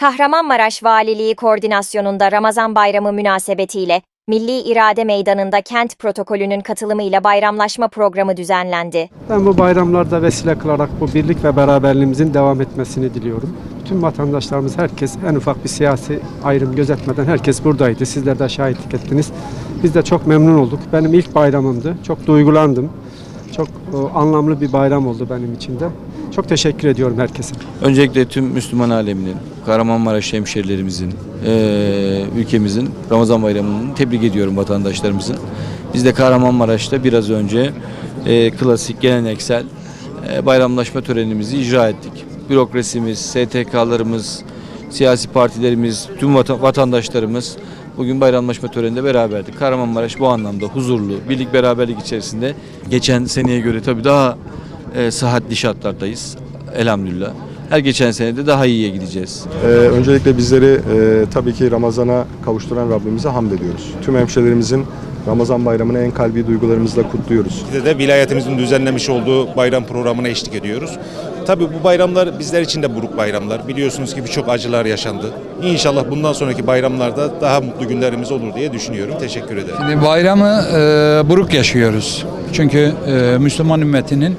Kahramanmaraş Valiliği koordinasyonunda Ramazan Bayramı münasebetiyle Milli İrade Meydanı'nda kent protokolünün katılımıyla bayramlaşma programı düzenlendi. Ben bu bayramlarda vesile kılarak bu birlik ve beraberliğimizin devam etmesini diliyorum. Tüm vatandaşlarımız herkes en ufak bir siyasi ayrım gözetmeden herkes buradaydı. Sizler de şahitlik ettiniz. Biz de çok memnun olduk. Benim ilk bayramımdı. Çok duygulandım. Çok e, anlamlı bir bayram oldu benim için de. Çok teşekkür ediyorum herkese. Öncelikle tüm Müslüman aleminin, Kahramanmaraş hemşerilerimizin, eee, ülkemizin Ramazan Bayramı'nı tebrik ediyorum vatandaşlarımızın. Biz de Kahramanmaraş'ta biraz önce klasik, geleneksel bayramlaşma törenimizi icra ettik. Bürokrasimiz, STK'larımız, siyasi partilerimiz, tüm vata- vatandaşlarımız bugün bayramlaşma töreninde beraberdik. Kahramanmaraş bu anlamda huzurlu, birlik beraberlik içerisinde geçen seneye göre tabii daha e, sıhhatli şartlardayız elhamdülillah. Her geçen senede daha iyiye gideceğiz. Ee, öncelikle bizleri e, tabii ki Ramazan'a kavuşturan Rabbimize hamd ediyoruz. Tüm hemşehrilerimizin Ramazan bayramını en kalbi duygularımızla kutluyoruz. Bizde de vilayetimizin düzenlemiş olduğu bayram programına eşlik ediyoruz. Tabii bu bayramlar bizler için de buruk bayramlar. Biliyorsunuz ki birçok acılar yaşandı. İnşallah bundan sonraki bayramlarda daha mutlu günlerimiz olur diye düşünüyorum. Teşekkür ederim. Şimdi bayramı e, buruk yaşıyoruz. Çünkü e, Müslüman ümmetinin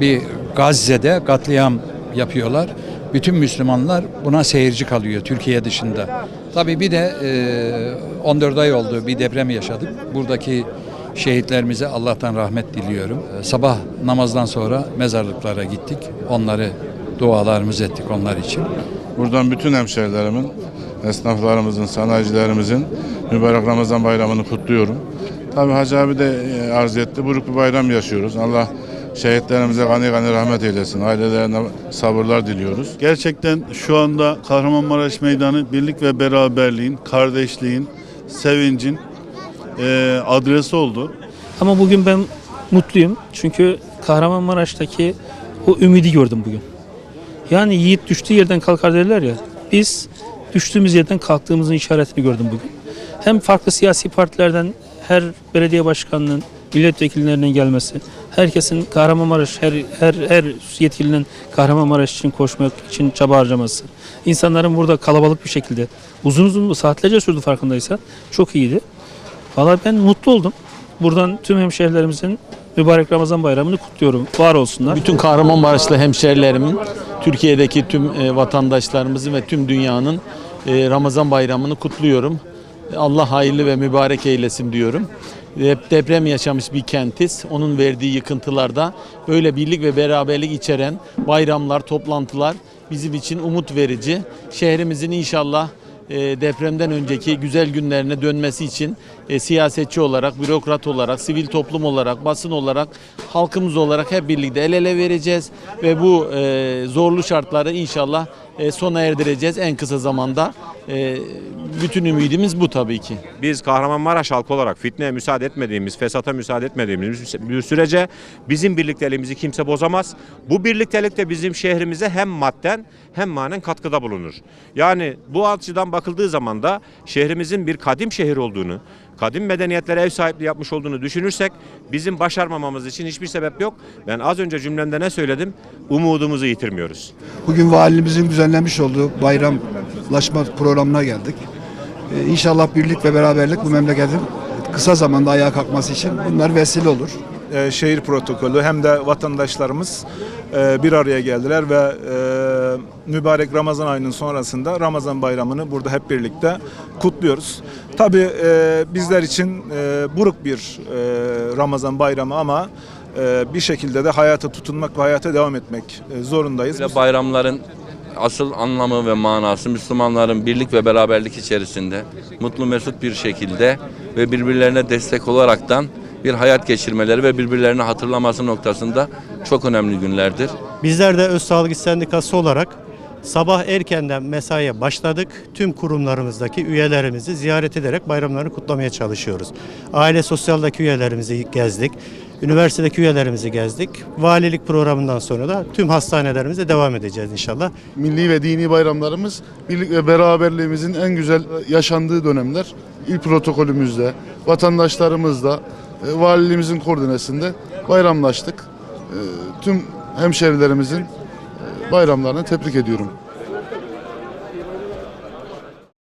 bir Gazze'de katliam yapıyorlar. Bütün Müslümanlar buna seyirci kalıyor Türkiye dışında. Tabii bir de e, 14 ay oldu bir deprem yaşadık. Buradaki şehitlerimize Allah'tan rahmet diliyorum. E, sabah namazdan sonra mezarlıklara gittik. Onları dualarımız ettik onlar için. Buradan bütün hemşehrilerimin, esnaflarımızın, sanayicilerimizin mübarek Ramazan bayramını kutluyorum. Tabi Hacı abi de e, arz etti. Buruk bir bayram yaşıyoruz. Allah şehitlerimize gani gani rahmet eylesin. Ailelerine sabırlar diliyoruz. Gerçekten şu anda Kahramanmaraş Meydanı birlik ve beraberliğin, kardeşliğin, sevincin eee, adresi oldu. Ama bugün ben mutluyum. Çünkü Kahramanmaraş'taki o ümidi gördüm bugün. Yani yiğit düştüğü yerden kalkar derler ya. Biz düştüğümüz yerden kalktığımızın işaretini gördüm bugün. Hem farklı siyasi partilerden her belediye başkanının, milletvekillerinin gelmesi, herkesin Kahramanmaraş, her, her, her yetkilinin Kahramanmaraş için koşmak için çaba harcaması. İnsanların burada kalabalık bir şekilde uzun uzun saatlerce sürdü farkındaysa çok iyiydi. Valla ben mutlu oldum. Buradan tüm hemşehrilerimizin mübarek Ramazan bayramını kutluyorum. Var olsunlar. Bütün Kahramanmaraşlı hemşerilerimin, Türkiye'deki tüm e, vatandaşlarımızın ve tüm dünyanın e, Ramazan bayramını kutluyorum. Allah hayırlı ve mübarek eylesin diyorum. Hep deprem yaşamış bir kentiz. Onun verdiği yıkıntılarda böyle birlik ve beraberlik içeren bayramlar, toplantılar bizim için umut verici. Şehrimizin inşallah e, depremden önceki güzel günlerine dönmesi için e, siyasetçi olarak, bürokrat olarak, sivil toplum olarak, basın olarak, halkımız olarak hep birlikte el ele vereceğiz ve bu e, zorlu şartları inşallah sona erdireceğiz en kısa zamanda. E, bütün ümidimiz bu tabii ki. Biz Kahramanmaraş halkı olarak fitneye müsaade etmediğimiz, fesata müsaade etmediğimiz bir sürece bizim birlikteliğimizi kimse bozamaz. Bu birliktelik de bizim şehrimize hem madden hem manen katkıda bulunur. Yani bu açıdan bakıldığı zaman da şehrimizin bir kadim şehir olduğunu, kadim medeniyetlere ev sahipliği yapmış olduğunu düşünürsek bizim başarmamamız için hiçbir sebep yok. Ben az önce cümlemde ne söyledim? Umudumuzu yitirmiyoruz. Bugün valimizin düzenlemiş olduğu bayramlaşma programına geldik. Ee, İnşallah birlik ve beraberlik bu memleketin kısa zamanda ayağa kalkması için bunlar vesile olur. Eee, şehir protokolü hem de vatandaşlarımız eee, bir araya geldiler ve eee, mübarek Ramazan ayının sonrasında Ramazan bayramını burada hep birlikte kutluyoruz. Tabii eee, bizler için eee, buruk bir eee, Ramazan bayramı ama eee, bir şekilde de hayata tutunmak ve hayata devam etmek eee, zorundayız. Böyle bayramların asıl anlamı ve manası Müslümanların birlik ve beraberlik içerisinde mutlu mesut bir şekilde ve birbirlerine destek olaraktan bir hayat geçirmeleri ve birbirlerini hatırlaması noktasında çok önemli günlerdir. Bizler de Öz Sağlık İş Sendikası olarak sabah erkenden mesaiye başladık. Tüm kurumlarımızdaki üyelerimizi ziyaret ederek bayramlarını kutlamaya çalışıyoruz. Aile sosyaldaki üyelerimizi gezdik. Üniversitedeki üyelerimizi gezdik. Valilik programından sonra da tüm hastanelerimize devam edeceğiz inşallah. milli ve dini bayramlarımız birlik ve beraberliğimizin en güzel yaşandığı dönemler. İl protokolümüzde, vatandaşlarımızla, e, valiliğimizin koordinesinde bayramlaştık. E, Tüm hemşerilerimizin e, bayramlarını tebrik ediyorum.